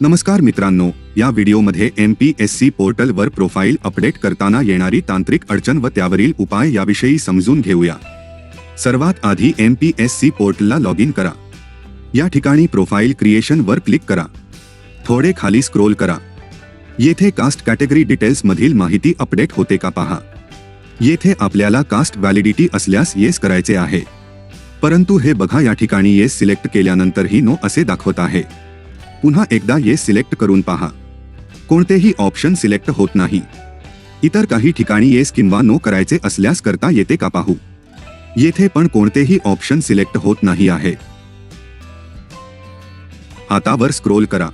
नमस्कार मित्रांनो या व्हिडिओमध्ये एम पी एस सी पोर्टलवर प्रोफाईल अपडेट करताना येणारी तांत्रिक अडचण व त्यावरील उपाय याविषयी समजून घेऊया. सर्वात आधी एम पी एस सी पोर्टलला लॉग इन करा. या ठिकाणी प्रोफाईल क्रिएशनवर क्लिक करा. थोडे खाली स्क्रोल करा. येथे कास्ट कॅटेगरी डिटेल्समधील माहिती अपडेट होते का पहा. येथे आपल्याला कास्ट व्हॅलिडिटी असल्यास येस करायचे आहे. परंतु हे बघा या ठिकाणी येस सिलेक्ट केल्यानंतरही नो असे दाखवत आहे. पुन्हा एकदा येस सिलेक्ट करून पहा. कोणतेही ऑप्शन सिलेक्ट होत नाही. इतर काही ठिकाणी येस किंवा नो करायचे असल्यास करता येते का पाहू. येथे पण कोणतेही ऑप्शन सिलेक्ट होत नाही आहे. आता वर स्क्रोल करा.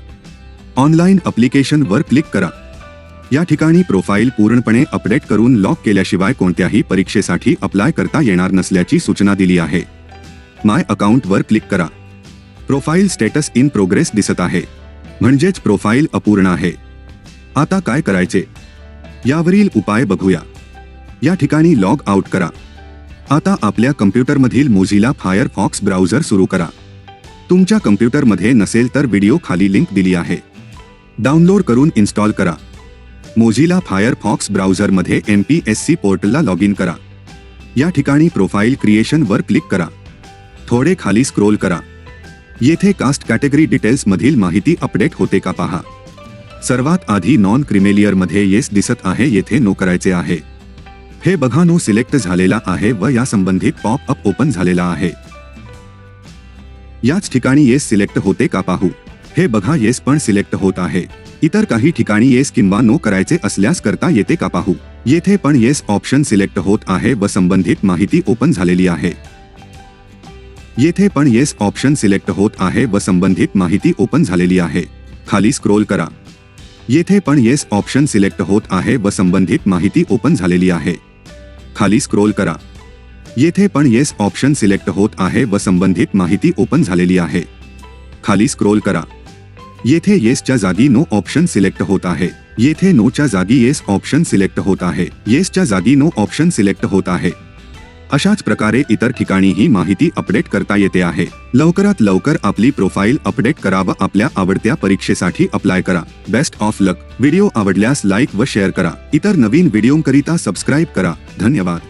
ऑनलाईन अप्लिकेशन वर क्लिक करा. या ठिकाणी प्रोफाईल पूर्णपणे अपडेट करून लॉक केल्याशिवाय कोणत्याही परीक्षेसाठी अप्लाय करता येणार नसल्याची सूचना दिली आहे. माय अकाउंट वर क्लिक करा. प्रोफाईल स्टेटस इन प्रोग्रेस दिसत आहे. म्हणजेच प्रोफाईल अपूर्ण आहे. आता काय करायचे? यावरील उपाय बघूया. या ठिकाणी लॉग आउट करा. आता आपल्या कम्प्युटरमधील मोझिला फायरफॉक्स ब्राउझर सुरू करा. तुमच्या कम्प्युटरमध्ये नसेल तर व्हिडिओ खाली लिंक दिली आहे. डाउनलोड करून इन्स्टॉल करा. मोझिला फायरफॉक्स ब्राउझरमध्ये एम पी एस सी पोर्टलला लॉग इन करा. या ठिकाणी प्रोफाईल क्रिएशनवर क्लिक करा. थोडे खाली स्क्रोल करा. येथे कास्ट कॅटेगरी डिटेल्स मधील माहिती अपडेट होते का पहा. सर्वात आधी नॉन क्रिमेलियरमध्ये येस दिसत आहे येथे नो करायचे आहे. हे बघा नो सिलेक्ट झालेला आहे व या संबंधित पॉप अप ओपन झालेला आहे. याच ठिकाणी येस सिलेक्ट होते का पाहू. हे बघा येस पण सिलेक्ट होत आहे. इतर काही ठिकाणी येस किंवा नो करायचे असल्यास करता येते का पाहू. येथे पण येस ऑप्शन सिलेक्ट होत आहे व संबंधित माहिती ओपन झालेली आहे. येथे पण येस ऑप्शन सिलेक्ट होत आहे व संबंधित माहिती ओपन झालेली आहे. खाली स्क्रोल करा. येथे पण येस ऑप्शन सिलेक्ट होत आहे व संबंधित माहिती ओपन झालेली आहे. खाली स्क्रोल करा. येथे पण येस ऑप्शन सिलेक्ट होत आहे व संबंधित माहिती ओपन झालेली आहे. खाली स्क्रोल करा. येथे येसच्या जागी नो ऑप्शन सिलेक्ट होत आहे. येथे नोच्या जागी येस ऑप्शन सिलेक्ट होत आहे. येसच्या जागी नो ऑप्शन सिलेक्ट होत आहे. अशाच प्रकारे इतर ठिकाणी ही माहिती अपडेट करता येते आहे. लवकरात लवकर आपली प्रोफाईल अपडेट करा व आपल्या आवडत्या परीक्षेसाठी अप्लाय करा. बेस्ट ऑफ लक व्हिडिओ आवडल्यास लाईक व शेअर करा. इतर नवीन व्हिडिओकरिता सबस्क्राईब करा. धन्यवाद.